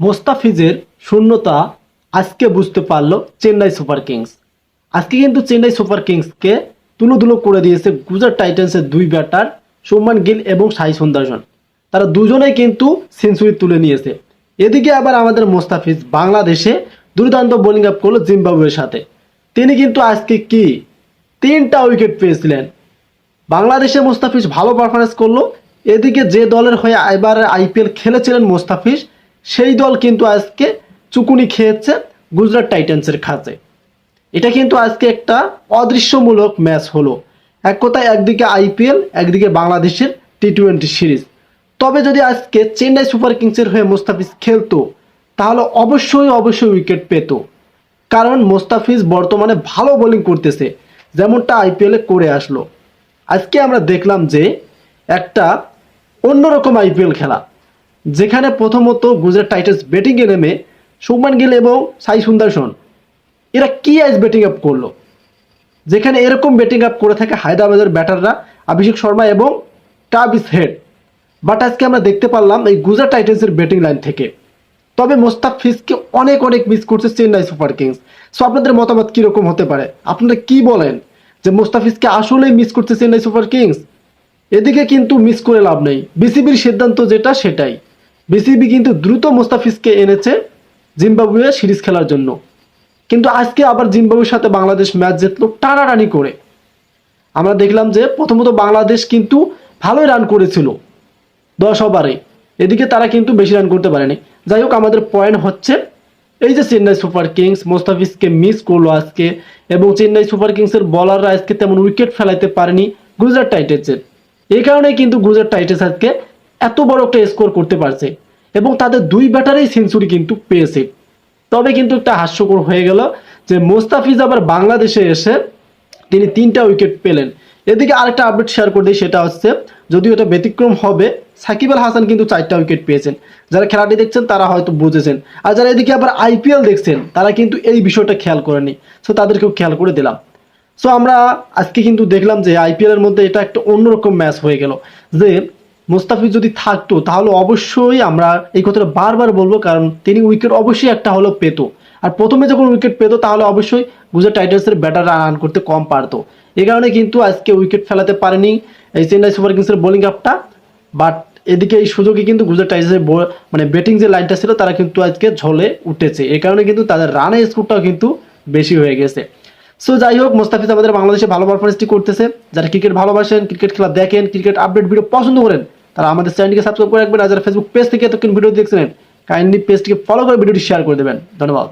মোস্তাফিজের শূন্যতা আজকে বুঝতে পারল চেন্নাই সুপার কিংস। আজকে কিন্তু চেন্নাই সুপার কিংসকে তুলোধুলো করে দিয়েছে গুজরাট টাইটান্সের দুই ব্যাটার সৌমান গিল এবং সাই সুন্দরজন তারা দুজনেই কিন্তু সেঞ্চুরি তুলে নিয়েছে। এদিকে আবার আমাদের মোস্তাফিজ বাংলাদেশে দুর্দান্ত বোলিং আপ করল জিম্বাবুয়ের সাথে। তিনি কিন্তু আজকে কি? তিনটা উইকেট পেয়েছিলেন। বাংলাদেশে মোস্তাফিজ ভালো পারফরমেন্স করল। এদিকে যে দলের হয়ে এবার আইপিএল খেলেছিলেন মোস্তাফিজ সেই দল কিন্তু আজকে চুকুনি খেয়েছে গুজরাট টাইটান্সের খাতে। এটা কিন্তু আজকে একটা অদৃশ্যমূলক ম্যাচ হলো। এক কথায় একদিকে আইপিএল, একদিকে বাংলাদেশের টি টোয়েন্টি সিরিজ। তবে যদি আজকে চেন্নাই সুপার কিংসের হয়ে মোস্তাফিজ খেলতো, তাহলে অবশ্যই অবশ্যই উইকেট পেত। কারণ মোস্তাফিজ বর্তমানে ভালো বোলিং করতেছে, যেমনটা আইপিএলে করে আসলো। আজকে আমরা দেখলাম যে একটা অন্যরকম আইপিএল খেলা। যেখানে প্রথমত গুজরাট টাইটান্স ব্যাটিংয়ে নেমে শুভমান গিল এবং সাই সুন্দরসন, এরা কি আজ ব্যাটিং আপ করল? যেখানে এরকম ব্যাটিং আপ করে থাকে হায়দ্রাবাদের ব্যাটাররা অভিষেক শর্মা এবং টাবিস হেড বাট আজকে আমরা দেখতে পারলাম এই গুজরাট টাইটান্সের ব্যাটিং লাইন থেকে। তবে মোস্তাফিজকে অনেক অনেক মিস করছে চেন্নাই সুপার কিংস। সো আপনাদের মতামত কীরকম হতে পারে? আপনারা কি বলেন যে মোস্তাফিজকে আসলেই মিস করছে চেন্নাই সুপার কিংস? এদিকে কিন্তু মিস করে লাভ নেই। বিসিবির সিদ্ধান্ত যেটা, সেটাই। বিসিবি কিন্তু দ্রুত মোস্তাফিজকে এনেছে জিম্বাবুয়ে সিরিজ খেলার জন্য। কিন্তু আজকে আবার জিম্বাবুয়ের সাথে বাংলাদেশ ম্যাচ জিতলো টানাটানি করে। আমরা দেখলাম যে প্রথমত বাংলাদেশ কিন্তু ভালোই রান করেছিল দশ ওভারে এদিকে তারা কিন্তু বেশি রান করতে পারেনি। যাই হোক, আমাদের পয়েন্ট হচ্ছে এই যে চেন্নাই সুপার কিংস মোস্তাফিজকে মিস করল আজকে এবং চেন্নাই সুপার কিংসের বলাররা আজকে তেমন উইকেট ফেলাইতে পারেনি গুজরাট টাইটেন্সের। এই কারণে কিন্তু গুজরাট টাইটেন্স আজকে এত বড় একটা স্কোর করতে পারছে এবং তাদের দুই ব্যাটারেই সেঞ্চুরি কিন্তু পেয়েছে। তবে কিন্তু একটা হাস্যকর হয়ে গেল যে মোস্তাফিজ আবার বাংলাদেশে এসে তিনি তিনটা উইকেট পেলেন। এদিকে আরেকটা আপডেট শেয়ার করে দিই, সেটা হচ্ছে, যদিও এটা ব্যতিক্রম হবে, সাকিব আল হাসান কিন্তু চারটা উইকেট পেয়েছেন। যারা খেলাটি দেখছেন, তারা হয়তো বুঝেছেন। আর যারা এদিকে আবার আইপিএল দেখছেন, তারা কিন্তু এই বিষয়টা খেয়াল করেনি। সো তাদেরকেও খেয়াল করে দিলাম। সো আমরা আজকে কিন্তু দেখলাম যে আইপিএলের মধ্যে এটা একটা অন্যরকম ম্যাচ হয়ে গেল। যে মুস্তাফিজ যদি থাকতো, তাহলে অবশ্যই আমরা এই কথাটা বারবার বলব, কারণ তিনি উইকেট অবশ্যই একটা হলো পেত। আর প্রথমে যখন উইকেট পেতো, তাহলে অবশ্যই গুজরাট টাইটান্সের ব্যাটার রান করতে কম পারতো। এই কারণে কিন্তু আজকে উইকেট ফেলাতে পারেনি এই চেন্নাই সুপার কিংসের বোলিং আপটা বাট এদিকে এই সুযোগে কিন্তু গুজরাট টাইটান্সের মানে ব্যাটিং যে লাইনটা ছিল, তারা কিন্তু আজকে ঝলে উঠেছে। এই কারণে কিন্তু তাদের রানের স্কোরটাও কিন্তু বেশি হয়ে গেছে। সো যাই হোক, মোস্তাফিজ আমাদের বাংলাদেশে ভালো পারফরমেন্সটি করতেছে। যারা ক্রিকেট ভালোবাসেন ক্রিকেট খেলা দেখেন ক্রিকেট আপডেট ভিডিও পছন্দ করেন তারা আমাদের চ্যানেলটিকে সাবস্ক্রাইব করে রাখবেন আর যারা ফেসবুক পেজ থেকে এতক্ষণ ভিডিও দেখছিলেন কাইন্ডলি পেজটিকে ফলো করে ভিডিওটি শেয়ার করে দেবেন। ধন্যবাদ।